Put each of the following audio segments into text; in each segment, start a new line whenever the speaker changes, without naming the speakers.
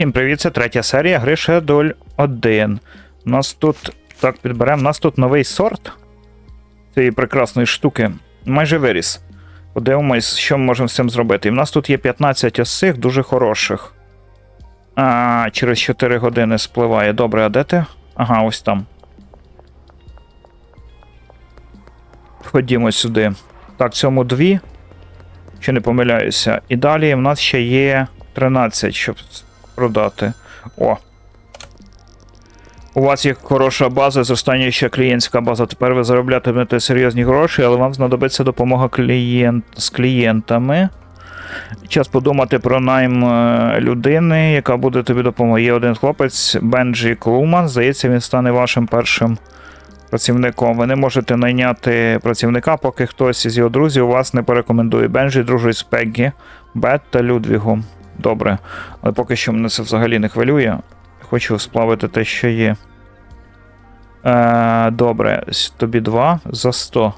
Всім привіт, це третя серія гри Shadow 1. У нас тут. Так, підберемо. У нас тут новий сорт цієї прекрасної штуки. Майже виріс. Подивимось, що ми можемо з цим зробити. І в нас тут є 15 ось цих дуже хороших. А, через 4 години спливає. Добре, а де ти? Ага, ось там. Ходімо сюди. Так, цьому дві. Чи не помиляюся. І далі в нас ще є 13, щоб продати. О. У вас є хороша база, зростання ще клієнтська база. Тепер ви зароблятимете серйозні гроші, але вам знадобиться допомога клієнт... з клієнтами. Час подумати про найм е, людини, яка буде тобі допомогти. Є один хлопець, Бенджі Клуман. Здається, він стане вашим першим працівником. Ви не можете найняти працівника, поки хтось із його друзів вас не порекомендує. Бенджі дружить з Пеггі, Бет та Людвігом. Добре. Але поки що мене це взагалі не хвилює. Хочу сплавити те, що є. Е, добре, тобі 2 за 100.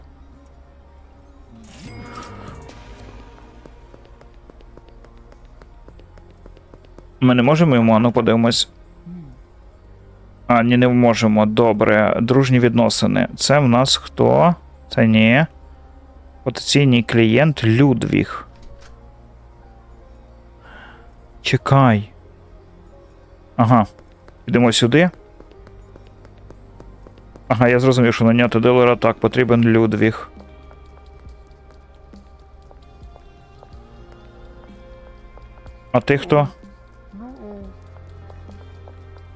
Ми не можемо йому, ну подивимось. А, ні, не можемо. Добре. Дружні відносини. Це в нас хто? Це ні. Потенційний клієнт Людвіг. Чекай. Ага. Підемо сюди. Ага, я зрозумів, що наняти дилера так, потрібен Людвіг. А ти хто?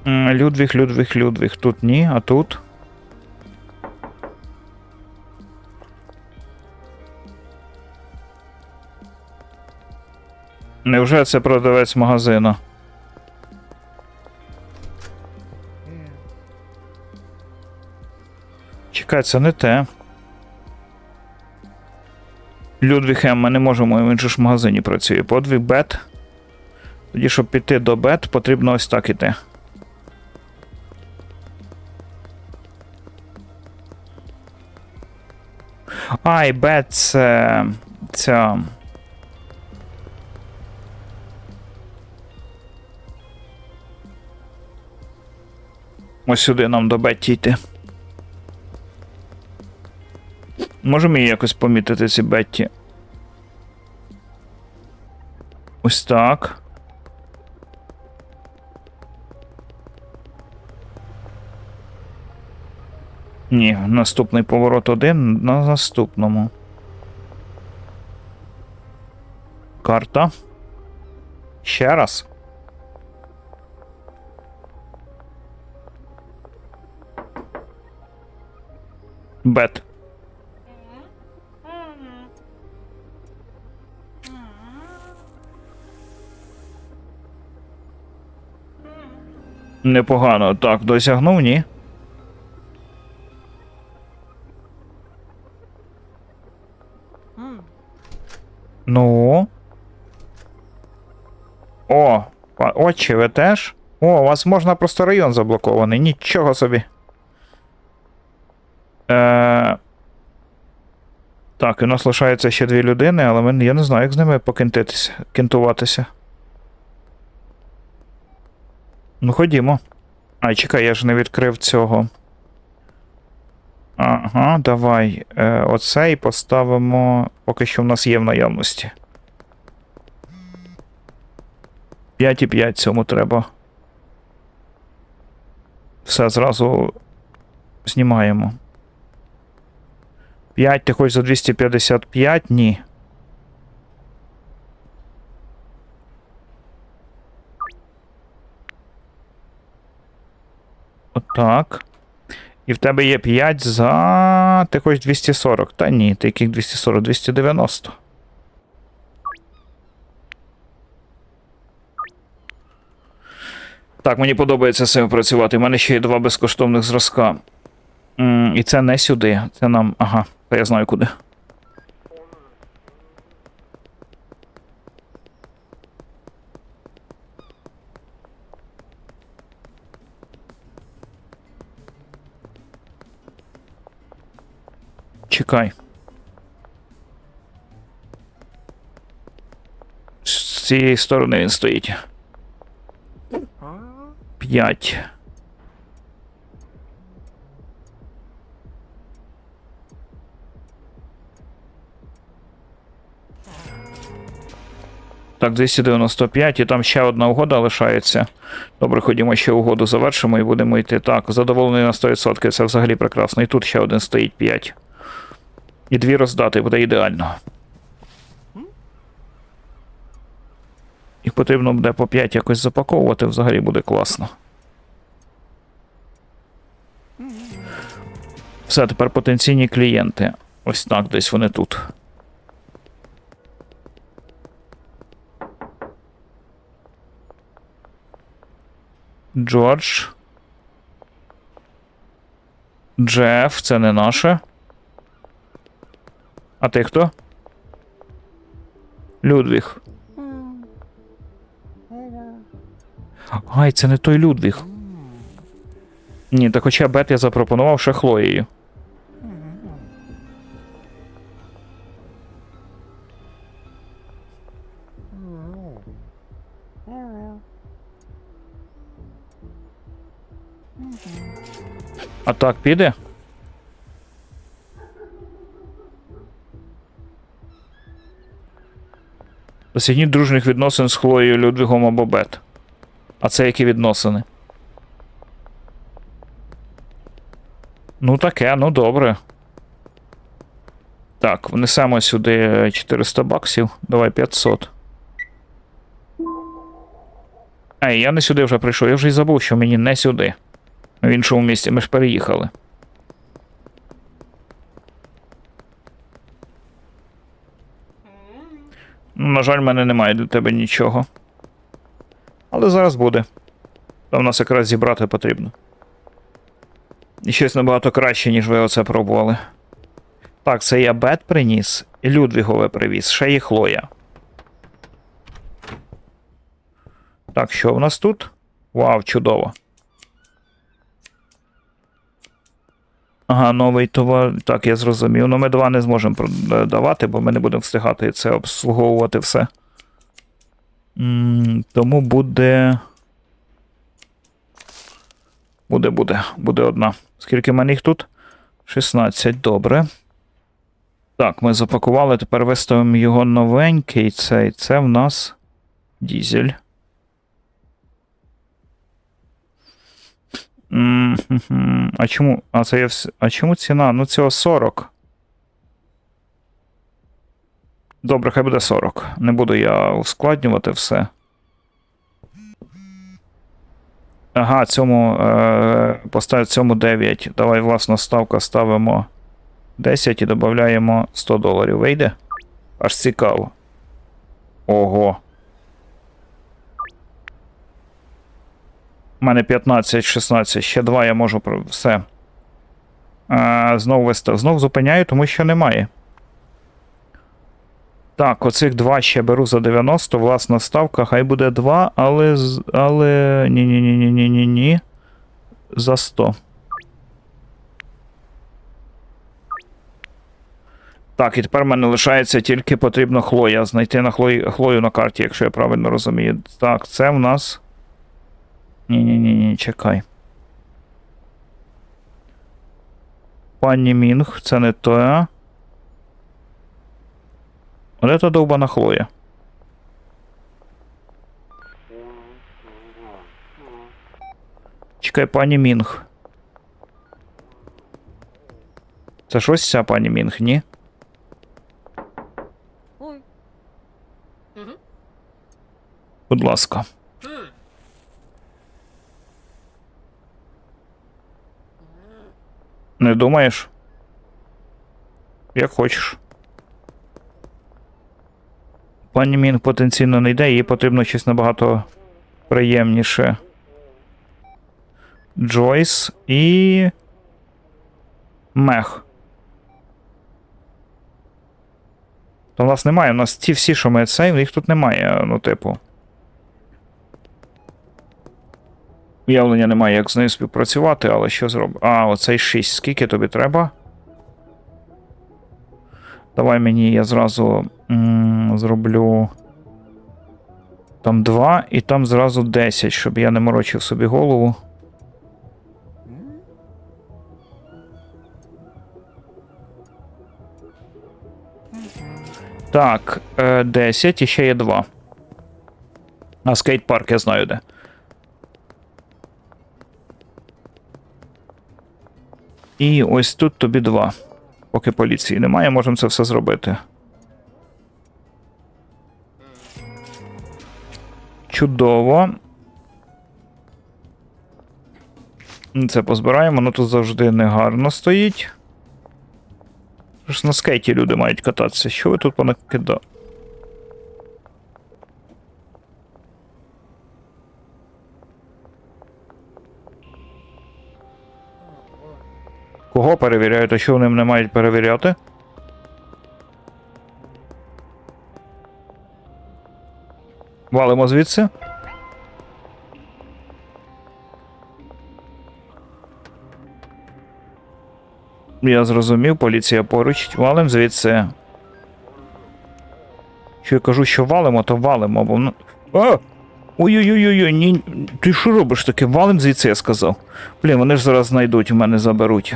Людвіг, Людвіг, Людвіг. Тут ні, а тут. Невже це продавець магазину? Чекай, це не те. Людвіг М, ми не можемо, він же ж в магазині працює. Подвиг Бет. Тоді, щоб піти до Бет, потрібно ось так іти. Ай, Бет це. Ця. Ось сюди нам до Бетті йти. Можемо її якось помітити ці Бетті. Ось так. Ні, наступний поворот один на наступному. Карта. Ще раз. Бет. Непогано. Так, досягнув, ні. Ну. О, отче, ви теж? О, у вас можна просто район заблокований. Нічого собі. Е... Так, у нас лишається ще дві людини, але ми, я не знаю, як з ними покінтитися, кінтуватися. Ну, ходімо. Ай, чекай, я ж не відкрив цього. Ага, давай. Е, оцей поставимо. Поки що в нас є в наявності. 5,5 цьому треба. Все зразу знімаємо. 5, ти хочеш за 255? Ні. Отак. І в тебе є 5 за. Ти хочеш 240. Та ні, ти яких 240, 290. Так, мені подобається з цим працювати. У мене ще є два безкоштовних зразка. І це не сюди. Це нам. Ага, та я знаю куди. Чекай. З цієї сторони він стоїть. 5. Так, 295, і там ще одна угода лишається. Добре, ходімо ще угоду завершимо і будемо йти. Так, задоволений на 100%, це взагалі прекрасно. І тут ще один стоїть 5. І дві роздати буде ідеально. Їх потрібно буде по 5 якось запаковувати, взагалі буде класно. Все, тепер потенційні клієнти. Ось так, десь вони тут. Джордж. Джеф, це не наше. А ти хто? Людвіг. Ай, це не той Людвіг. Ні, так хоча Бет я запропонував ще Хлоєю. А так піде? Досягніть дружніх відносин з Хлоєю, Людвігом або Бет. А це які відносини? Ну, таке, ну добре. Так, внесемо сюди 400 баксів. Давай 500. Ей, я не сюди вже прийшов. Я вже й забув, що мені не сюди. В іншому місці ми ж переїхали. Ну, на жаль, в мене немає для тебе нічого. Але зараз буде. Там нас якраз зібрати потрібно. І щось набагато краще, ніж ви оце пробували. Так, це я Бет приніс і Людвігове привіз, ще і Хлоя. Так, що в нас тут? Вау, чудово. Ага, новий товар. Так, я зрозумів. Ну, ми два не зможемо продавати, бо ми не будемо встигати це обслуговувати все. М, Тому буде. Буде, буде. Буде одна. Скільки в мене їх тут? 16, добре. Так, ми запакували, тепер виставимо його новенький. Цей. Це в нас дізель. М-хм-хм. А чому? А це я вс... А чому ціна? Ну, цього 40. Добре, хай буде 40. Не буду я ускладнювати все. Ага, цьому е, поставити цьому 9. Давай, власна ставка ставимо 10 і додаємо 100 доларів. Вийде? Аж цікаво. Ого. У мене 15, 16, ще 2 я можу все. Е, знову вистав. Знов зупиняю, тому що немає. Так, оцих два ще беру за 90, власна ставка, хай буде 2, але. але. Ні-ні-ні-ні-ні-ні. За 100. Так, і тепер в мене лишається тільки потрібно Хлоя. Знайти на Хлої, Хлою на карті, якщо я правильно розумію. Так, це в нас. Ні-ні-ні, чекай. Пані Мінг, це не то. От это довбана Хлоя. Чекай, пані Мінг. Це ж ось ця пані Мінг, ні?
Ой.
Будь ласка. Не думаєш? Як хочеш. Пані Мінг потенційно не йде, їй потрібно щось набагато приємніше. Джойс і. Мех. То в нас немає. У нас ті всі, що ми цей, їх тут немає, ну, типу. Уявлення немає, як з нею співпрацювати, але що зробимо? А, оцей 6. Скільки тобі треба? Давай мені я зразу м- зроблю. Там 2 і там зразу 10, щоб я не морочив собі голову. Так, е, 10 і ще є 2. А скейт-парк я знаю де. І ось тут тобі 2. Поки поліції немає, можемо це все зробити. Чудово. Це позбираємо, ну тут завжди негарно стоїть. Ж на скейті люди мають кататися. Що ви тут понакидали? Кого перевіряють, а що вони не мають перевіряти? Валимо звідси. Я зрозумів, поліція поруч. Валим звідси. Що я кажу, що валимо, то валимо, бо. А! Ой-ой-ой, ні. Ти що робиш таке? Валим звідси, я сказав. Блін, вони ж зараз знайдуть, в мене заберуть.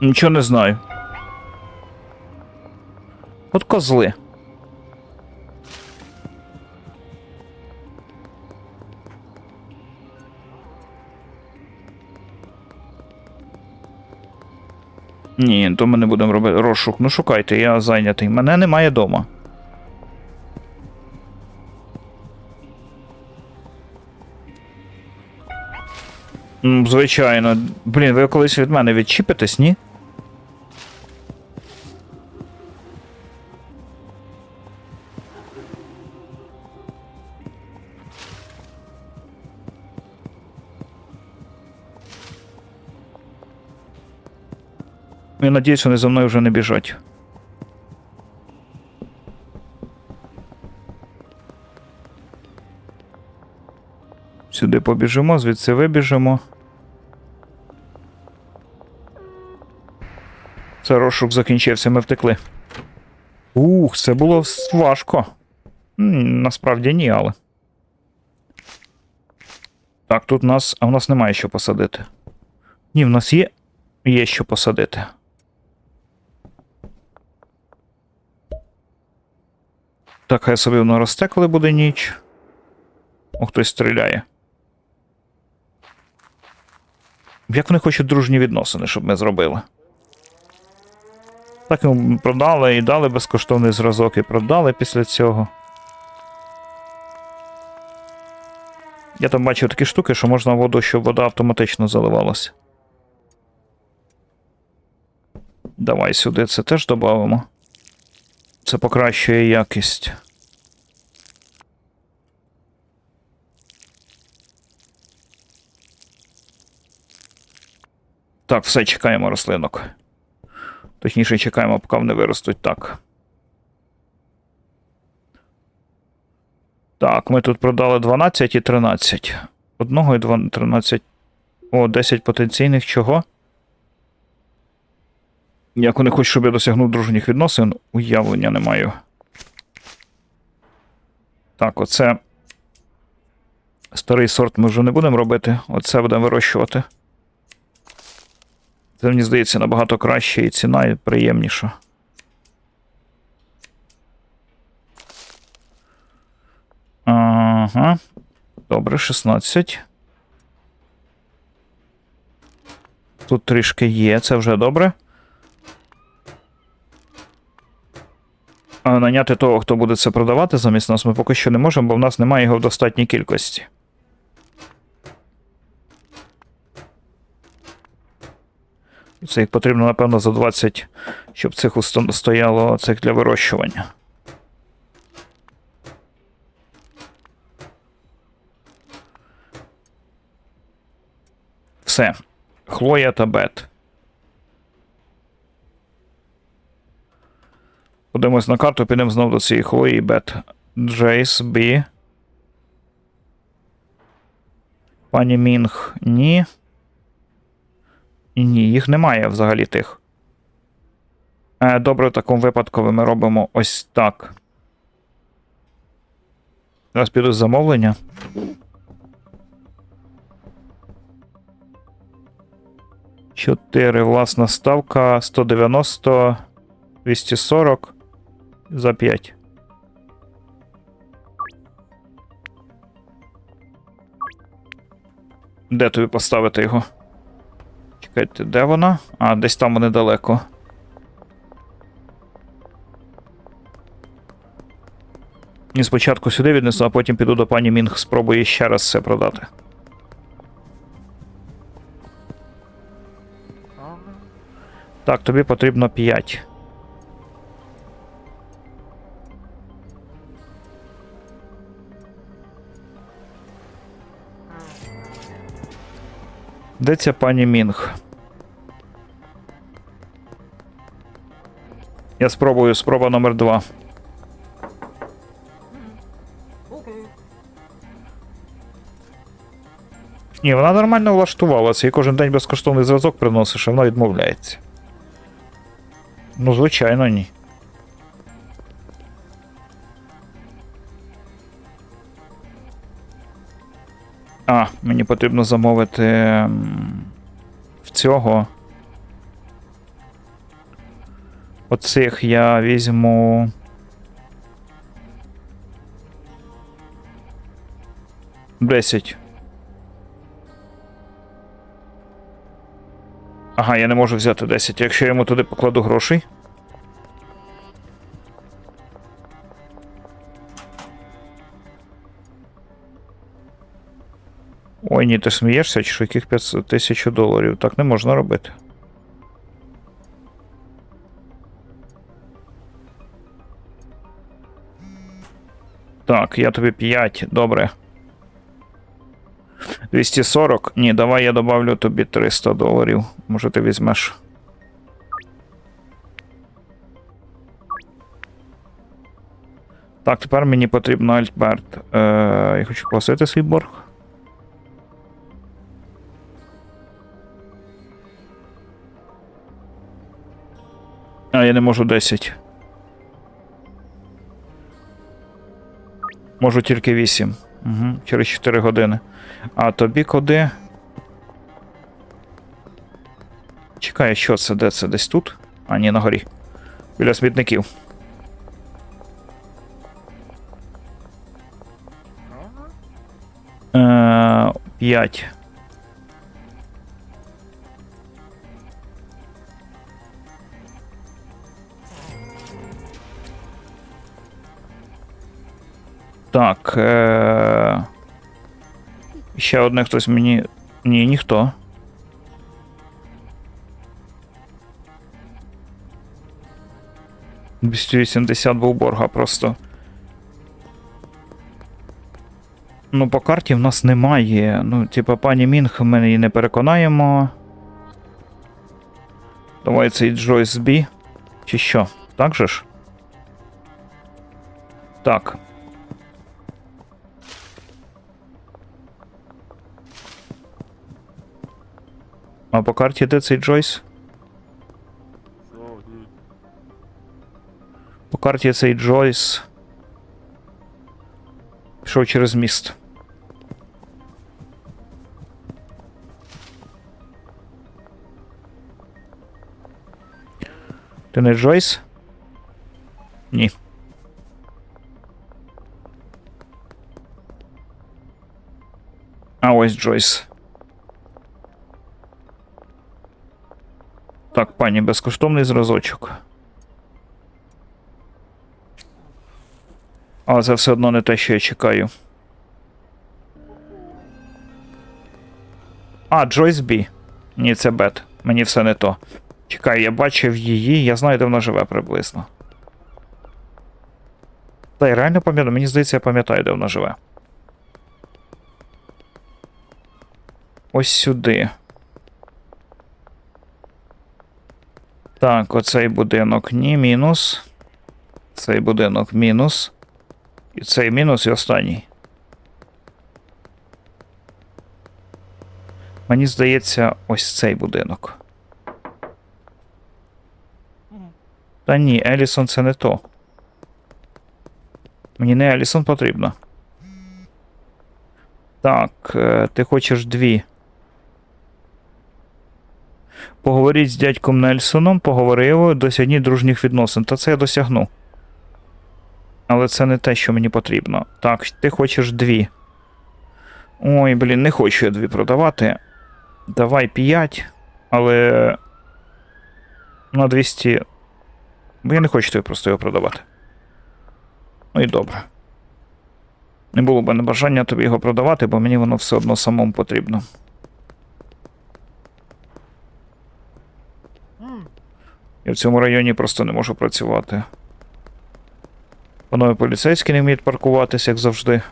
Нічого не знаю. От козли. Ні, то ми не будемо робити розшук. Ну шукайте, я зайнятий. Мене немає вдома. Звичайно. Блін, ви колись від мене відчіпитесь, ні? Я надіюсь, вони за мною вже не біжать. Сюди побіжимо, звідси вибіжимо. Це розшук закінчився, ми втекли. Ух, це було важко. Насправді ні, але. Так, тут нас. А в нас немає що посадити. Ні, в нас є. Є що посадити. Так, хай собі воно росте, коли буде ніч. О, хтось стріляє. Як вони хочуть дружні відносини, щоб ми зробили? Так йому продали і дали безкоштовний зразок, і продали після цього. Я там бачив такі штуки, що можна воду, щоб вода автоматично заливалася. Давай сюди це теж додамо. Це покращує якість. Так, все, чекаємо рослинок. Точніше, чекаємо, поки вони виростуть так. Так, ми тут продали 12 і 13. Одного і 2, 13. О, 10 потенційних чого? Як вони хочуть, щоб я досягнув дружніх відносин, уявлення не маю. Так, оце. Старий сорт ми вже не будемо робити. Оце будемо вирощувати. Це мені здається набагато краще і ціна і приємніша. Ага. Добре, 16. Тут трішки є, це вже добре. Наняти того, хто буде це продавати замість нас, ми поки що не можемо, бо в нас немає його в достатній кількості. Це їх потрібно, напевно, за 20, щоб цих стояло цих для вирощування. Все. Хлоя та Бет. Подивимось на карту, підемо знову до цієї Хлої і Бет. Джейс, Бі. Пані Мінг, ні. І ні, їх немає взагалі тих. Е, добре, в такому випадку ми робимо ось так. Зараз піду з замовлення. Чотири власна ставка 190, 240 за 5. Де тобі поставити його? Чекайте, де вона? А, десь там недалеко. І спочатку сюди віднесу, а потім піду до пані Мінг, спробую ще раз це продати. Так, тобі потрібно 5. Де ця пані Мінг? Я спробую спроба номер 2. Ні, вона нормально влаштувалася, і кожен день безкоштовний зразок приносиш, а вона відмовляється. Ну, звичайно, ні. А, мені потрібно замовити в цього. Оцих я візьму. Десять. Ага, я не можу взяти 10. Якщо я йому туди покладу грошей. Ой, ні, ти смієшся, чи що яких 500 тисяч доларів? Так не можна робити. Так, я тобі 5, добре. 240. Ні, давай я добавлю тобі 300 доларів. Може ти візьмеш. Так, тепер мені потрібно Альберт. Е, я хочу погасити свій борг. А, я не можу 10. Можу тільки 8. Угу, через 4 години. А тобі куди? Чекай, що це? Де це? Десь тут? А, ні, на горі. Біля смітників. Е, П'ять. Так. Е... Ще одне хтось мені. Ні, ніхто. Двісті вісімдесят був борга просто. Ну, по карті в нас немає. Ну, типа, пані Мінг, ми її не переконаємо. Давай цей Джойс Бі. Чи що? Так же ж? Так. А по карті де цей Джойс? По карті цей Джойс. Пішов через міст. Ти не Джойс? Ні. А ось Джойс. Так, пані, безкоштовний зразочок. Але це все одно не те, що я чекаю. А, Джойс Бі. Ні, це Бет. Мені все не то. Чекай, я бачив її, я знаю, де вона живе приблизно. Та я реально пам'ятаю, мені здається, я пам'ятаю, де вона живе. Ось сюди. Так, оцей будинок ні, мінус. Цей будинок мінус. І цей мінус і останній. Мені здається, ось цей будинок. Та ні, Елісон це не то. Мені не Елісон потрібно. Так, е, ти хочеш дві. Поговоріть з дядьком Нельсоном, поговорив, досягніть дружніх відносин. Та це я досягну. Але це не те, що мені потрібно. Так, ти хочеш дві. Ой, блін, не хочу я дві продавати. Давай 5, але. На 200. Бо я не хочу тобі просто його продавати. Ну і добре. Не було б бажання тобі його продавати, бо мені воно все одно самому потрібно. Я в цьому районі просто не можу працювати. Панове поліцейські не вміють паркуватися, як завжди.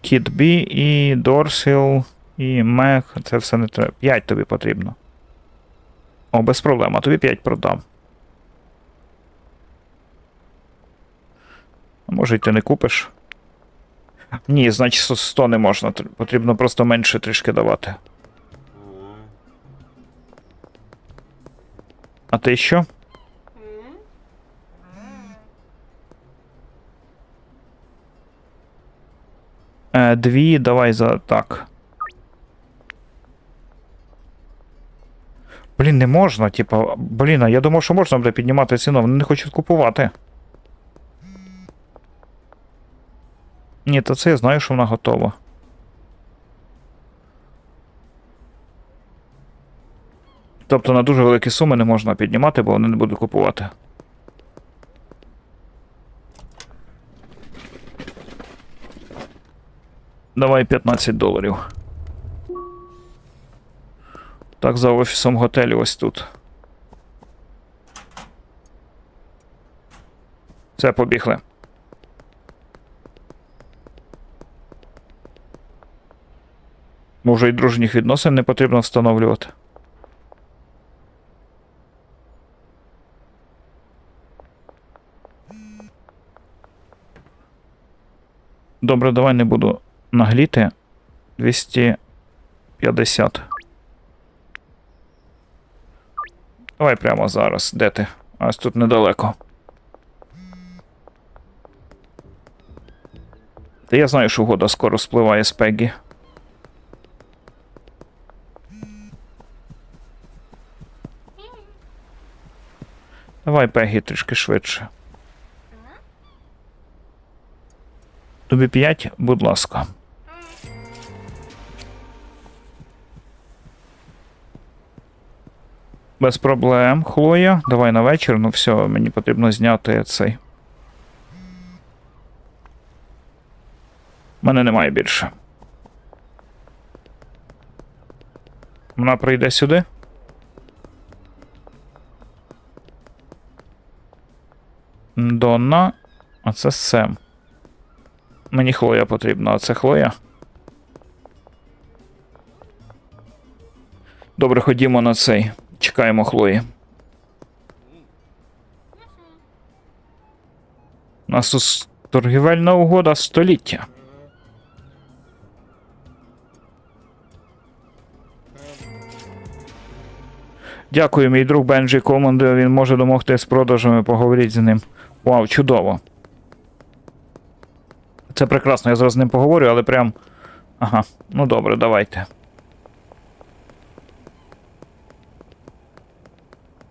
Кіт Бі і Дорсіл і Мех. Це все не треба. 5 тобі потрібно. О, без проблем, а тобі 5 продам. Може, й ти не купиш? Ні, значить 100 не можна. Потрібно просто менше трішки давати. А ти що? Е, дві, давай за так. Блін, не можна, типа, блін, я думав, що можна буде піднімати ціну, вони не хочуть купувати. Ні, то це я знаю, що вона готова. Тобто на дуже великі суми не можна піднімати, бо вони не будуть купувати. Давай 15 доларів. Так, за офісом готелю ось тут. Все, побігли. Може, і дружніх відносин не потрібно встановлювати. Добре, давай не буду нагліти. 250. Давай прямо зараз. Де ти? Ось тут недалеко. Та я знаю, що угода скоро спливає з Пеггі. Давай, Пегі, трішки швидше. Тобі 5, будь ласка. Без проблем, Хлоя. Давай на вечір. Ну все, мені потрібно зняти цей. Мене немає більше. Вона прийде сюди. Донна, а це Сем. Мені Хлоя потрібна, а це Хлоя. Добре, ходімо на цей. Чекаємо Хлої. У нас тут торгівельна угода століття. Дякую, мій друг Бенджі Команди. Він може домогти з продажами, поговоріть з ним. Вау, чудово. Це прекрасно, я зараз з ним поговорю, але прям. Ага, ну добре, давайте.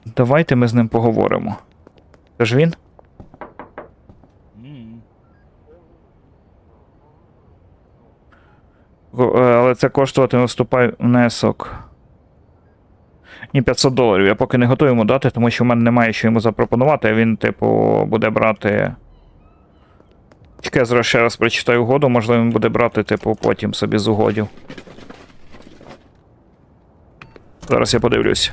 Давайте ми з ним поговоримо. Це ж він? Е, Але це коштувати наступай внесок. Ні, 500 доларів. Я поки не готовий йому дати, тому що в мене немає що йому запропонувати, а він, типу, буде брати. Чекай, зараз ще раз прочитаю угоду, можливо, він буде брати, типу, потім собі з угодів. Зараз я подивлюсь.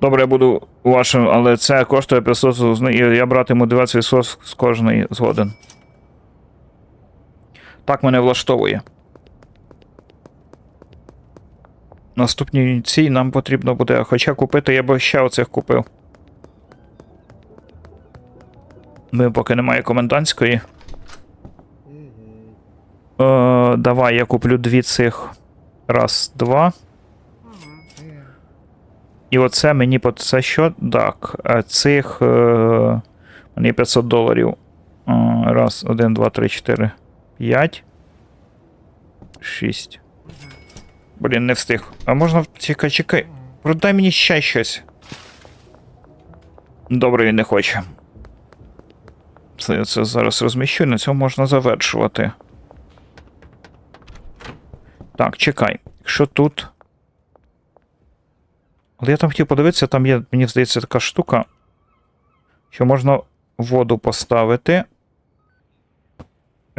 Добре, я буду вашим, але це коштує 500, з- і я братиму 20% з кожної згоден. Так мене влаштовує. Наступній цій нам потрібно буде. Хоча купити я б ще оцих купив. Ми поки немає комендантської. Е, давай я куплю дві цих. Раз, два. І оце мені це що? Так. Цих. Е, мені 500 доларів. Е, раз, один, два, три, чотири, п'ять. Шість. Блін, не встиг. А можна. Чекай, чекай. Продай мені ще щось. Добре, він не хоче. Це це зараз розміщу, на цьому можна завершувати. Так, чекай. Що тут? Але я там хотів подивитися, там є, мені здається, така штука, що можна воду поставити.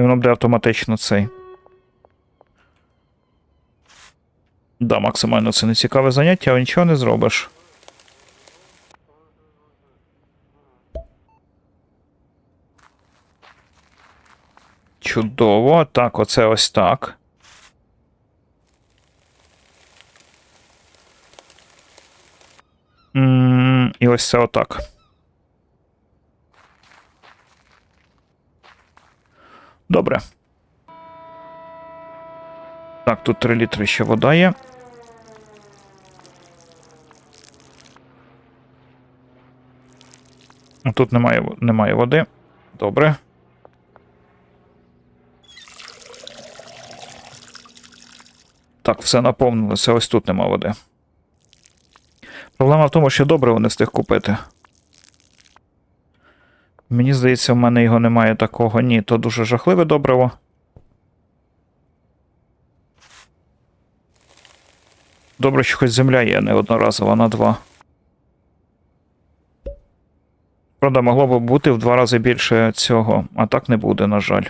І воно буде автоматично цей. Да, максимально це не цікаве заняття, але нічого не зробиш. Чудово. Так, оце ось так. І ось це отак. Добре. Так, тут 3 літри ще вода є. Тут немає, немає води. Добре. Так, все наповнилося, ось тут нема води. Проблема в тому, що добре не встиг купити. Мені здається, в мене його немає такого. Ні, то дуже жахливе добриво. Добре, що хоч земля є не одноразова на два. Правда, могло б бути в два рази більше цього, а так не буде, на жаль.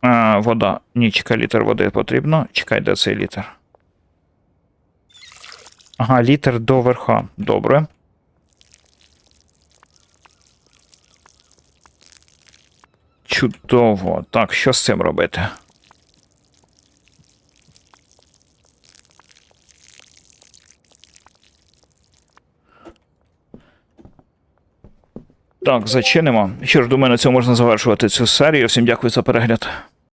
А, вода. Ні, чекай, літр води потрібно. Чекай, де цей літр. Ага, літр до верха. Добре. Чудово. Так, що з цим робити? Так, зачинимо. Що ж, думаю, на цьому можна завершувати цю серію. Всім дякую за перегляд.